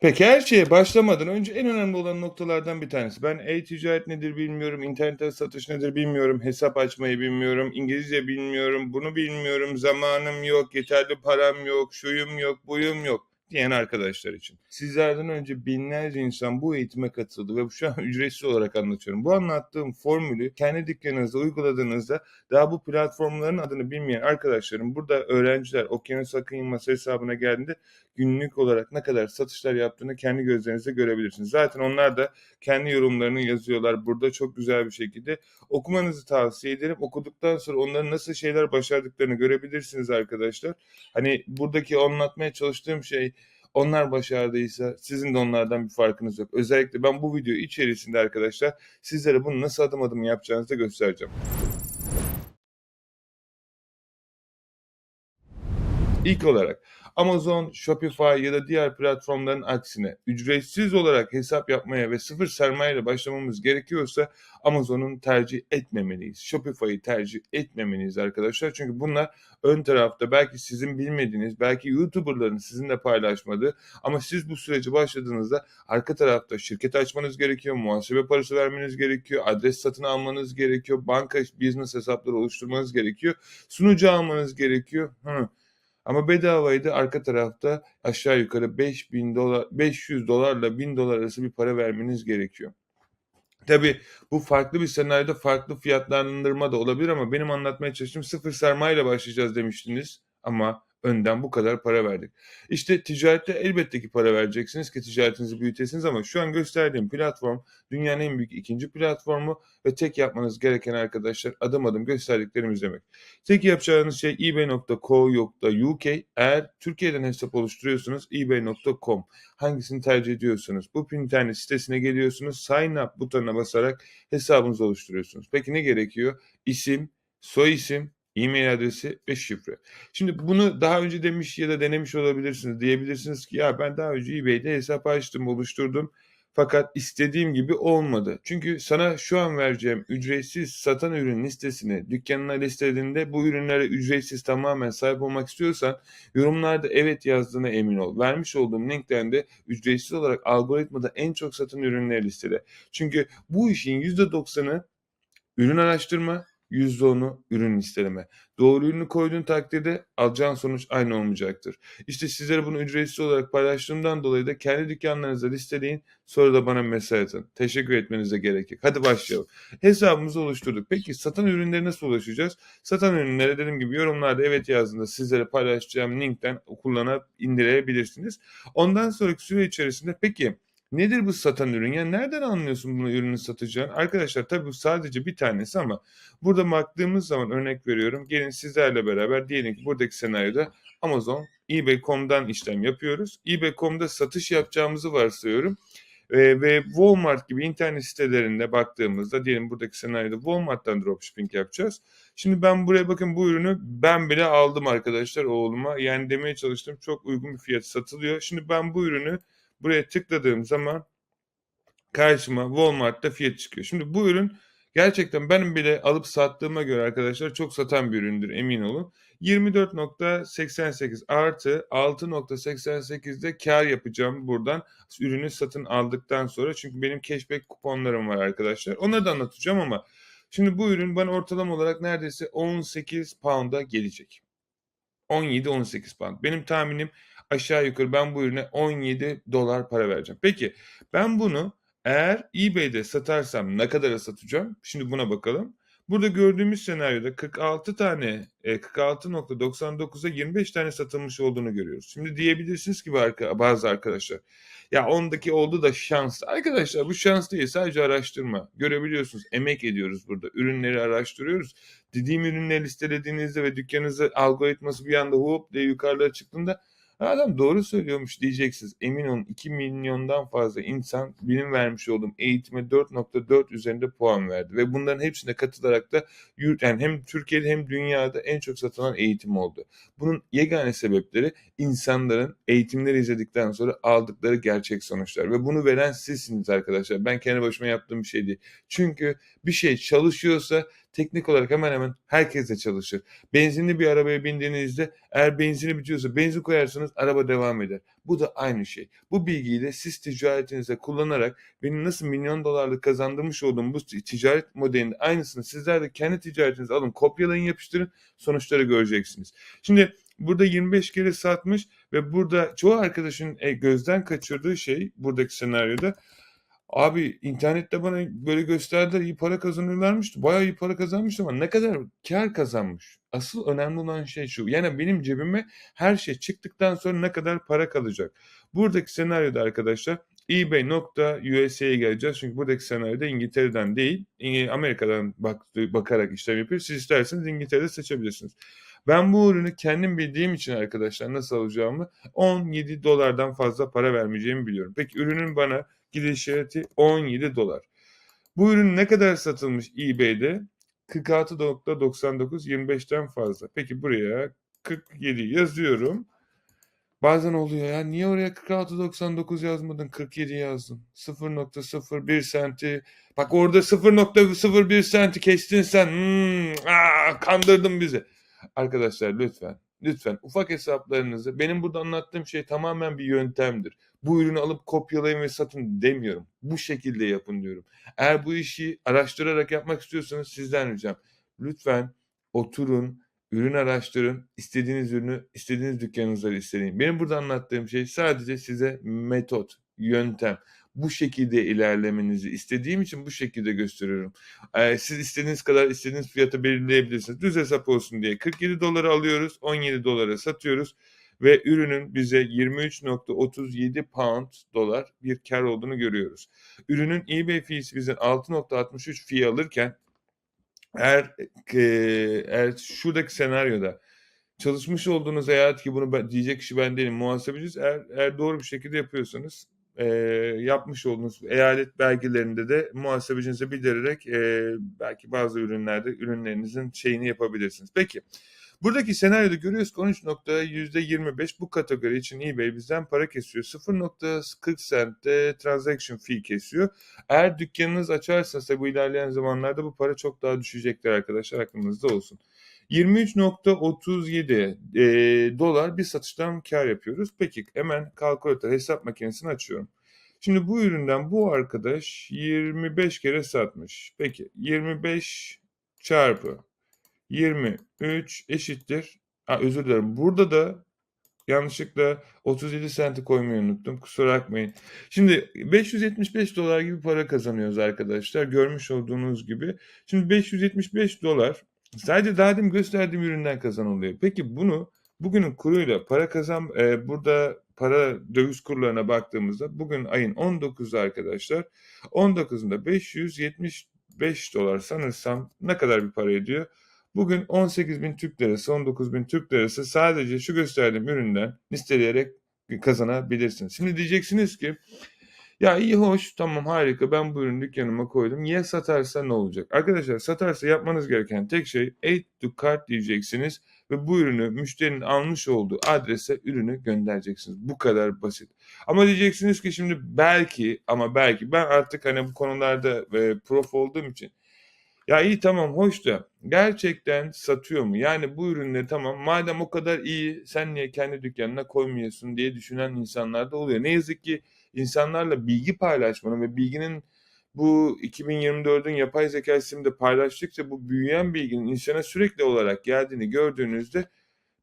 Peki her şeye başlamadan önce en önemli olan noktalardan bir tanesi. Ben e-ticaret nedir bilmiyorum, internet satış nedir bilmiyorum, hesap açmayı bilmiyorum, İngilizce bilmiyorum, bunu bilmiyorum, zamanım yok, yeterli param yok, şuyum yok, buyum yok diyen arkadaşlar için. Sizlerden önce binlerce insan bu eğitime katıldı ve bu şu an ücretsiz olarak anlatıyorum. Bu anlattığım formülü kendi dükkanınızda uyguladığınızda daha bu platformların adını bilmeyen arkadaşlarım burada öğrenciler Okyanus Akın Yılmaz hesabına geldiğinde günlük olarak ne kadar satışlar yaptığını kendi gözlerinizle görebilirsiniz. Zaten onlar da kendi yorumlarını yazıyorlar burada çok güzel bir şekilde. Okumanızı tavsiye ederim. Okuduktan sonra onların nasıl şeyler başardıklarını görebilirsiniz arkadaşlar. Hani buradaki anlatmaya çalıştığım şey onlar başardıysa sizin de onlardan bir farkınız yok. Özellikle ben bu video içerisinde arkadaşlar sizlere bunu nasıl adım adım yapacağınızı da göstereceğim. İlk olarak Amazon, Shopify ya da diğer platformların aksine ücretsiz olarak hesap yapmaya ve sıfır sermaye ile başlamamız gerekiyorsa Amazon'un tercih etmemeliyiz. Shopify'ı tercih etmemeliyiz arkadaşlar. Çünkü bunlar ön tarafta belki sizin bilmediğiniz, belki YouTuber'ların sizinle paylaşmadığı ama siz bu sürece başladığınızda arka tarafta şirket açmanız gerekiyor, muhasebe parası vermeniz gerekiyor, adres satın almanız gerekiyor, banka business hesapları oluşturmanız gerekiyor, sunucu almanız gerekiyor. Hı. Ama bedavaydı arka tarafta aşağı yukarı 5000 dolar 500 dolarla 1000 dolar arası bir para vermeniz gerekiyor. Tabi bu farklı bir senaryoda farklı fiyatlandırma da olabilir ama benim anlatmaya çalıştığım sıfır sermaye ile başlayacağız demiştiniz ama önden bu kadar para verdik. İşte ticarette elbette ki para vereceksiniz ki ticaretinizi büyütesiniz ama şu an gösterdiğim platform dünyanın en büyük ikinci platformu ve tek yapmanız gereken arkadaşlar adım adım gösterdiklerimi izlemek. Tek yapacağınız şey ebay.co.uk eğer Türkiye'den hesap oluşturuyorsunuz ebay.com hangisini tercih ediyorsunuz? Bu internet sitesine geliyorsunuz sign up butonuna basarak hesabınızı oluşturuyorsunuz. Peki ne gerekiyor? İsim, soy isim, e-mail adresi ve şifre. Şimdi bunu daha önce demiş ya da denemiş olabilirsiniz. Diyebilirsiniz ki ya ben daha önce eBay'de hesap açtım, oluşturdum. Fakat istediğim gibi olmadı. Çünkü sana şu an vereceğim ücretsiz satan ürün listesini dükkanına listelediğinde bu ürünlere ücretsiz tamamen sahip olmak istiyorsan yorumlarda evet yazdığına emin ol. Vermiş olduğum linkten de ücretsiz olarak algoritmada en çok satan ürünleri listele. Çünkü bu işin %90'ı ürün araştırma, %10'u ürün listeleme. Doğru ürünü koyduğun takdirde alacağın sonuç aynı olmayacaktır. İşte sizlere bunu ücretsiz olarak paylaştığımdan dolayı da kendi dükkanlarınızda listeleyin. Sonra da bana mesaj atın. Teşekkür etmenize gerek yok. Hadi başlayalım. Hesabımızı oluşturduk. Peki satan ürünlere nasıl ulaşacağız? Satan ürünlere dediğim gibi yorumlarda evet yazdığında sizlere paylaşacağım linkten kullanıp indirebilirsiniz. Ondan sonraki süre içerisinde peki Nedir bu satan ürün? Yani nereden anlıyorsun bunu ürünü satacağını? Arkadaşlar tabii bu sadece bir tanesi ama burada baktığımız zaman örnek veriyorum. Gelin sizlerle beraber diyelim ki buradaki senaryoda Amazon, eBay.com'dan işlem yapıyoruz. eBay.com'da satış yapacağımızı varsayıyorum. Ee, ve Walmart gibi internet sitelerinde baktığımızda diyelim buradaki senaryoda Walmart'tan dropshipping yapacağız. Şimdi ben buraya bakın bu ürünü ben bile aldım arkadaşlar oğluma. Yani demeye çalıştım çok uygun bir fiyat satılıyor. Şimdi ben bu ürünü Buraya tıkladığım zaman karşıma Walmart'ta fiyat çıkıyor. Şimdi bu ürün gerçekten benim bile alıp sattığıma göre arkadaşlar çok satan bir üründür emin olun. 24.88 artı 6.88'de kar yapacağım buradan ürünü satın aldıktan sonra. Çünkü benim cashback kuponlarım var arkadaşlar. Onları da anlatacağım ama şimdi bu ürün bana ortalama olarak neredeyse 18 pound'a gelecek. 17-18 pound. Benim tahminim aşağı yukarı ben bu ürüne 17 dolar para vereceğim. Peki ben bunu eğer eBay'de satarsam ne kadara satacağım? Şimdi buna bakalım. Burada gördüğümüz senaryoda 46 tane 46.99'a 25 tane satılmış olduğunu görüyoruz. Şimdi diyebilirsiniz ki bazı arkadaşlar ya ondaki oldu da şans. Arkadaşlar bu şans değil sadece araştırma. Görebiliyorsunuz emek ediyoruz burada. Ürünleri araştırıyoruz. Dediğim ürünleri listelediğinizde ve dükkanınızı algoritması bir anda hop diye yukarıda çıktığında Adam doğru söylüyormuş diyeceksiniz. Emin olun 2 milyondan fazla insan benim vermiş olduğum eğitime 4.4 üzerinde puan verdi. Ve bunların hepsine katılarak da yani hem Türkiye'de hem dünyada en çok satılan eğitim oldu. Bunun yegane sebepleri insanların eğitimleri izledikten sonra aldıkları gerçek sonuçlar. Ve bunu veren sizsiniz arkadaşlar. Ben kendi başıma yaptığım bir şey değil. Çünkü bir şey çalışıyorsa teknik olarak hemen hemen herkes de çalışır. Benzinli bir arabaya bindiğinizde eğer benzini bitiyorsa benzin koyarsınız araba devam eder. Bu da aynı şey. Bu bilgiyi de siz ticaretinizde kullanarak benim nasıl milyon dolarlık kazandırmış olduğum bu ticaret modelinin aynısını sizler de kendi ticaretinize alın kopyalayın yapıştırın sonuçları göreceksiniz. Şimdi burada 25 kere satmış ve burada çoğu arkadaşın e, gözden kaçırdığı şey buradaki senaryoda Abi internette bana böyle gösterdiler iyi para kazanıyorlarmış. Bayağı iyi para kazanmış ama ne kadar kar kazanmış? Asıl önemli olan şey şu. Yani benim cebime her şey çıktıktan sonra ne kadar para kalacak? Buradaki senaryoda arkadaşlar eBay.usa'ya geleceğiz. Çünkü buradaki senaryoda İngiltere'den değil Amerika'dan bak, bakarak işlem yapıyor. Siz isterseniz İngiltere'de seçebilirsiniz. Ben bu ürünü kendim bildiğim için arkadaşlar nasıl alacağımı 17 dolardan fazla para vermeyeceğimi biliyorum. Peki ürünün bana gidişatı 17 dolar. Bu ürün ne kadar satılmış eBay'de? 46.99 25'ten fazla. Peki buraya 47 yazıyorum. Bazen oluyor ya niye oraya 46.99 yazmadın 47 yazdın. 0.01 senti. Bak orada 0.01 senti kestin sen. Hmm, aa, kandırdın bizi. Arkadaşlar lütfen lütfen ufak hesaplarınızı benim burada anlattığım şey tamamen bir yöntemdir. Bu ürünü alıp kopyalayın ve satın demiyorum. Bu şekilde yapın diyorum. Eğer bu işi araştırarak yapmak istiyorsanız sizden ricam lütfen oturun, ürün araştırın, istediğiniz ürünü istediğiniz dükkanınızda isteyin. Benim burada anlattığım şey sadece size metot, yöntem bu şekilde ilerlemenizi istediğim için bu şekilde gösteriyorum. Ee, siz istediğiniz kadar istediğiniz fiyatı belirleyebilirsiniz. Düz hesap olsun diye 47 dolara alıyoruz, 17 dolara satıyoruz ve ürünün bize 23.37 pound dolar bir kar olduğunu görüyoruz. Ürünün eBay fiyatı bize 6.63 fiyat alırken eğer, e, eğer şuradaki senaryoda çalışmış olduğunuz eyalet ki bunu ben, diyecek kişi ben değilim muhasebeciyiz. Eğer, eğer doğru bir şekilde yapıyorsanız e, yapmış olduğunuz eyalet belgelerinde de muhasebecinize bildirerek e, belki bazı ürünlerde ürünlerinizin şeyini yapabilirsiniz. Peki buradaki senaryoda görüyoruz ki 13.25 bu kategori için eBay bizden para kesiyor. 0.40 centte transaction fee kesiyor. Eğer dükkanınız açarsa bu ilerleyen zamanlarda bu para çok daha düşecektir arkadaşlar aklınızda olsun. 23.37 e, dolar bir satıştan kar yapıyoruz. Peki hemen kalkülatör hesap makinesini açıyorum. Şimdi bu üründen bu arkadaş 25 kere satmış. Peki 25 çarpı 23 eşittir. Ha, özür dilerim. Burada da yanlışlıkla 37 senti koymayı unuttum. Kusura bakmayın. Şimdi 575 dolar gibi para kazanıyoruz arkadaşlar. Görmüş olduğunuz gibi. Şimdi 575 dolar Sadece daha demin gösterdiğim üründen kazanılıyor. Peki bunu bugünün kuruyla para kazan e, burada para döviz kurlarına baktığımızda bugün ayın 19'u arkadaşlar 19'unda 575 dolar sanırsam ne kadar bir para ediyor? Bugün 18 bin Türk lirası 19 bin Türk lirası sadece şu gösterdiğim üründen listeleyerek kazanabilirsiniz. Şimdi diyeceksiniz ki ya iyi hoş tamam harika ben bu ürünü dükkanıma koydum. Ya satarsa ne olacak? Arkadaşlar satarsa yapmanız gereken tek şey add to cart diyeceksiniz ve bu ürünü müşterinin almış olduğu adrese ürünü göndereceksiniz. Bu kadar basit. Ama diyeceksiniz ki şimdi belki ama belki ben artık hani bu konularda e, prof olduğum için ya iyi tamam hoş da gerçekten satıyor mu? Yani bu ürünleri tamam madem o kadar iyi sen niye kendi dükkanına koymuyorsun diye düşünen insanlar da oluyor. Ne yazık ki insanlarla bilgi paylaşmanın ve bilginin bu 2024'ün yapay zeka sisteminde paylaştıkça bu büyüyen bilginin insana sürekli olarak geldiğini gördüğünüzde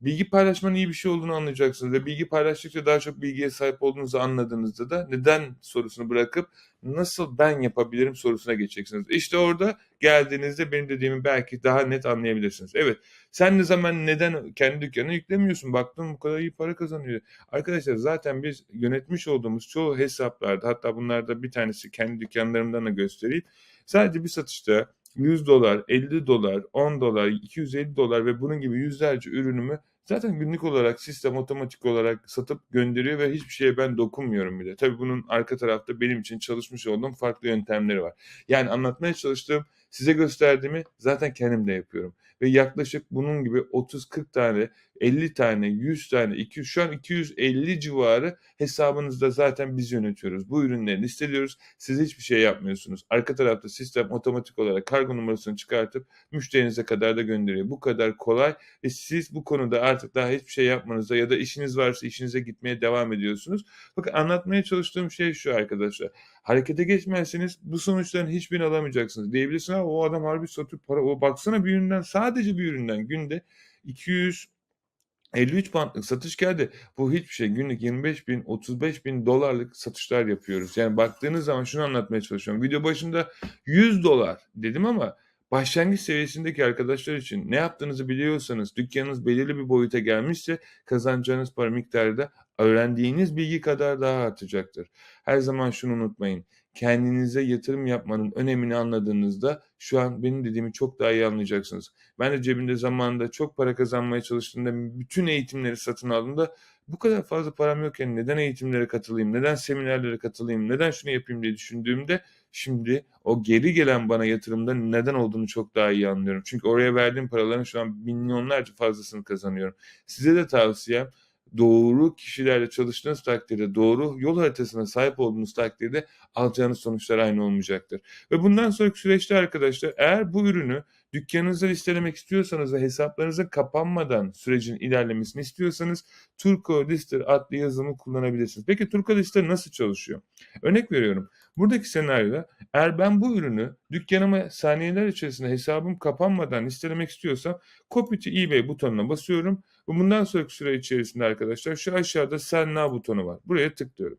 bilgi paylaşmanın iyi bir şey olduğunu anlayacaksınız ve bilgi paylaştıkça daha çok bilgiye sahip olduğunuzu anladığınızda da neden sorusunu bırakıp nasıl ben yapabilirim sorusuna geçeceksiniz. İşte orada geldiğinizde benim dediğimi belki daha net anlayabilirsiniz. Evet sen ne zaman neden kendi dükkanına yüklemiyorsun? Baktın bu kadar iyi para kazanıyor. Arkadaşlar zaten biz yönetmiş olduğumuz çoğu hesaplarda hatta bunlarda bir tanesi kendi dükkanlarımdan da göstereyim. Sadece bir satışta 100 dolar, 50 dolar, 10 dolar, 250 dolar ve bunun gibi yüzlerce ürünümü zaten günlük olarak sistem otomatik olarak satıp gönderiyor ve hiçbir şeye ben dokunmuyorum bile. Tabii bunun arka tarafta benim için çalışmış olduğum farklı yöntemleri var. Yani anlatmaya çalıştığım Size gösterdiğimi zaten kendim de yapıyorum ve yaklaşık bunun gibi 30-40 tane, 50 tane, 100 tane, 200 şu an 250 civarı hesabınızda zaten biz yönetiyoruz. Bu ürünleri listeliyoruz. Siz hiçbir şey yapmıyorsunuz. Arka tarafta sistem otomatik olarak kargo numarasını çıkartıp müşterinize kadar da gönderiyor. Bu kadar kolay ve siz bu konuda artık daha hiçbir şey yapmanıza ya da işiniz varsa işinize gitmeye devam ediyorsunuz. Bakın anlatmaya çalıştığım şey şu arkadaşlar. Harekete geçmezseniz bu sonuçların hiçbirini alamayacaksınız. Diyebilirsin o adam harbi satıyor para. O baksana bir üründen sadece bir üründen günde 200 53 poundlık satış geldi. Bu hiçbir şey. Günlük 25 bin, 35 bin dolarlık satışlar yapıyoruz. Yani baktığınız zaman şunu anlatmaya çalışıyorum. Video başında 100 dolar dedim ama başlangıç seviyesindeki arkadaşlar için ne yaptığınızı biliyorsanız, dükkanınız belirli bir boyuta gelmişse kazanacağınız para miktarı da öğrendiğiniz bilgi kadar daha artacaktır. Her zaman şunu unutmayın. Kendinize yatırım yapmanın önemini anladığınızda şu an benim dediğimi çok daha iyi anlayacaksınız. Ben de cebimde zamanında çok para kazanmaya çalıştığımda bütün eğitimleri satın aldığımda bu kadar fazla param yokken neden eğitimlere katılayım, neden seminerlere katılayım, neden şunu yapayım diye düşündüğümde şimdi o geri gelen bana yatırımda neden olduğunu çok daha iyi anlıyorum. Çünkü oraya verdiğim paraların şu an milyonlarca fazlasını kazanıyorum. Size de tavsiyem doğru kişilerle çalıştığınız takdirde, doğru yol haritasına sahip olduğunuz takdirde alacağınız sonuçlar aynı olmayacaktır. Ve bundan sonraki süreçte arkadaşlar eğer bu ürünü dükkanınızda listelemek istiyorsanız ve hesaplarınızın kapanmadan sürecin ilerlemesini istiyorsanız Turco Lister adlı yazılımı kullanabilirsiniz. Peki Turco Lister nasıl çalışıyor? Örnek veriyorum. Buradaki senaryoda eğer ben bu ürünü dükkanıma saniyeler içerisinde hesabım kapanmadan listelemek istiyorsam Copy to eBay butonuna basıyorum bundan sonraki süre içerisinde arkadaşlar şu aşağıda Sell Now butonu var. Buraya tıklıyorum.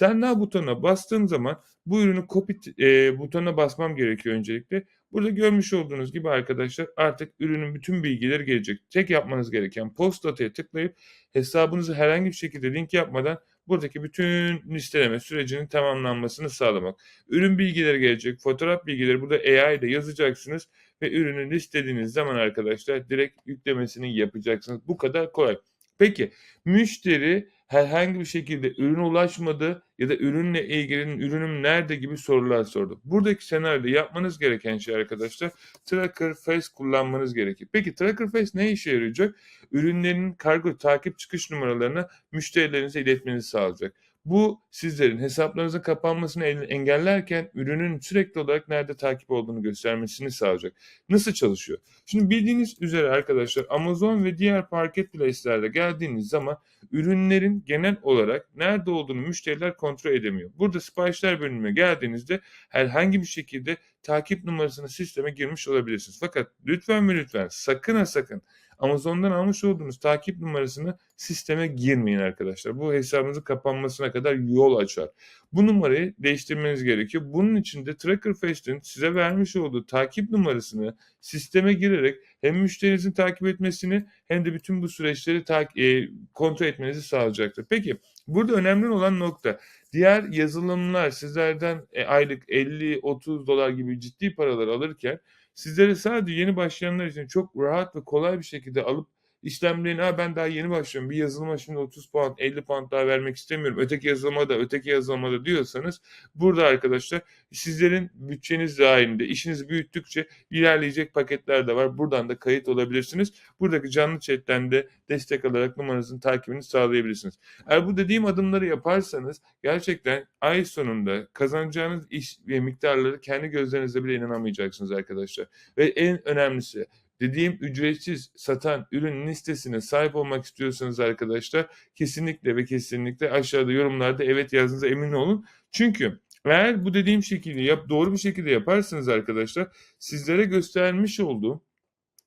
Now butonuna bastığım zaman bu ürünü copy e, butonuna basmam gerekiyor öncelikle. Burada görmüş olduğunuz gibi arkadaşlar artık ürünün bütün bilgileri gelecek. Tek yapmanız gereken post dataya tıklayıp hesabınızı herhangi bir şekilde link yapmadan buradaki bütün listeleme sürecinin tamamlanmasını sağlamak. Ürün bilgileri gelecek, fotoğraf bilgileri burada AI ile yazacaksınız ve ürünü listediğiniz zaman arkadaşlar direkt yüklemesini yapacaksınız. Bu kadar kolay. Peki müşteri herhangi bir şekilde ürüne ulaşmadı ya da ürünle ilgili ürünüm nerede gibi sorular sordu. Buradaki senaryoda yapmanız gereken şey arkadaşlar Tracker Face kullanmanız gerekir. Peki Tracker Face ne işe yarayacak? Ürünlerin kargo takip çıkış numaralarını müşterilerinize iletmenizi sağlayacak. Bu sizlerin hesaplarınızın kapanmasını engellerken ürünün sürekli olarak nerede takip olduğunu göstermesini sağlayacak. Nasıl çalışıyor? Şimdi bildiğiniz üzere arkadaşlar Amazon ve diğer marketplace'lerde geldiğiniz zaman ürünlerin genel olarak nerede olduğunu müşteriler kontrol edemiyor. Burada siparişler bölümüne geldiğinizde herhangi bir şekilde takip numarasını sisteme girmiş olabilirsiniz. Fakat lütfen ve lütfen sakın ha sakın Amazon'dan almış olduğunuz takip numarasını sisteme girmeyin arkadaşlar. Bu hesabınızın kapanmasına kadar yol açar. Bu numarayı değiştirmeniz gerekiyor. Bunun için de Tracker Face'in size vermiş olduğu takip numarasını sisteme girerek hem müşterinizin takip etmesini hem de bütün bu süreçleri e, kontrol etmenizi sağlayacaktır. Peki burada önemli olan nokta diğer yazılımlar sizlerden e, aylık 50-30 dolar gibi ciddi paralar alırken sizlere sadece yeni başlayanlar için çok rahat ve kolay bir şekilde alıp işlemlerini ha ben daha yeni başlıyorum bir yazılıma şimdi 30 pound 50 pound daha vermek istemiyorum öteki yazılıma da öteki yazılıma da diyorsanız burada arkadaşlar sizlerin bütçeniz dahilinde işinizi büyüttükçe ilerleyecek paketler de var. Buradan da kayıt olabilirsiniz. Buradaki canlı chatten de destek alarak numaranızın takibini sağlayabilirsiniz. Eğer bu dediğim adımları yaparsanız gerçekten ay sonunda kazanacağınız iş ve miktarları kendi gözlerinizle bile inanamayacaksınız arkadaşlar. Ve en önemlisi dediğim ücretsiz satan ürün listesine sahip olmak istiyorsanız arkadaşlar kesinlikle ve kesinlikle aşağıda yorumlarda evet yazdığınıza emin olun. Çünkü eğer bu dediğim şekilde yap, doğru bir şekilde yaparsanız arkadaşlar sizlere göstermiş olduğum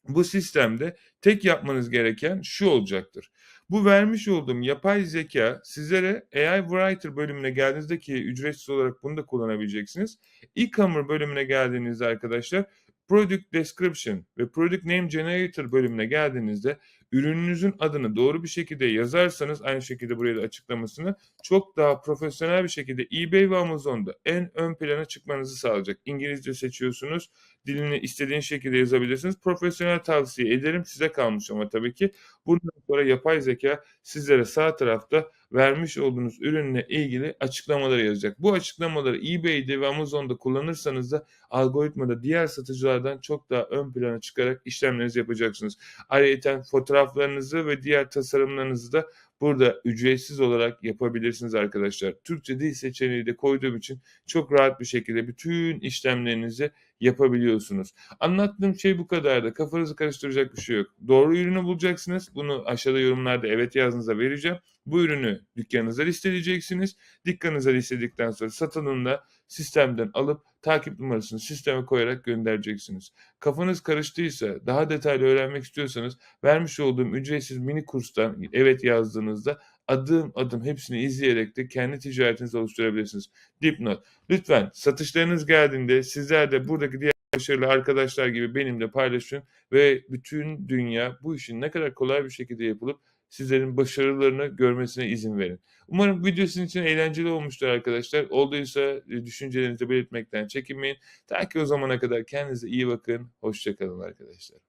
bu sistemde tek yapmanız gereken şu olacaktır. Bu vermiş olduğum yapay zeka sizlere AI Writer bölümüne geldiğinizde ki ücretsiz olarak bunu da kullanabileceksiniz. E-commerce bölümüne geldiğinizde arkadaşlar Product Description ve Product Name Generator bölümüne geldiğinizde ürününüzün adını doğru bir şekilde yazarsanız aynı şekilde buraya da açıklamasını çok daha profesyonel bir şekilde eBay ve Amazon'da en ön plana çıkmanızı sağlayacak. İngilizce seçiyorsunuz. Dilini istediğin şekilde yazabilirsiniz. Profesyonel tavsiye ederim. Size kalmış ama tabii ki. Bundan sonra yapay zeka sizlere sağ tarafta vermiş olduğunuz ürünle ilgili açıklamaları yazacak. Bu açıklamaları eBay'de ve Amazon'da kullanırsanız da algoritmada diğer satıcılardan çok daha ön plana çıkarak işlemlerinizi yapacaksınız. Ayrıca fotoğraflarınızı ve diğer tasarımlarınızı da burada ücretsiz olarak yapabilirsiniz arkadaşlar. Türkçe dil seçeneği de koyduğum için çok rahat bir şekilde bütün işlemlerinizi yapabiliyorsunuz. Anlattığım şey bu kadardı. Kafanızı karıştıracak bir şey yok. Doğru ürünü bulacaksınız. Bunu aşağıda yorumlarda evet yazdığınızda vereceğim. Bu ürünü dükkanınıza listeleyeceksiniz. Dükkanınıza listeledikten sonra satılında sistemden alıp takip numarasını sisteme koyarak göndereceksiniz. Kafanız karıştıysa, daha detaylı öğrenmek istiyorsanız vermiş olduğum ücretsiz mini kurstan evet yazdığınızda adım adım hepsini izleyerek de kendi ticaretinizi oluşturabilirsiniz. Dipnot. Lütfen satışlarınız geldiğinde sizler de buradaki diğer başarılı arkadaşlar gibi benimle paylaşın ve bütün dünya bu işin ne kadar kolay bir şekilde yapılıp sizlerin başarılarını görmesine izin verin. Umarım video sizin için eğlenceli olmuştur arkadaşlar. Olduysa e, düşüncelerinizi belirtmekten çekinmeyin. Ta ki o zamana kadar kendinize iyi bakın. Hoşçakalın arkadaşlar.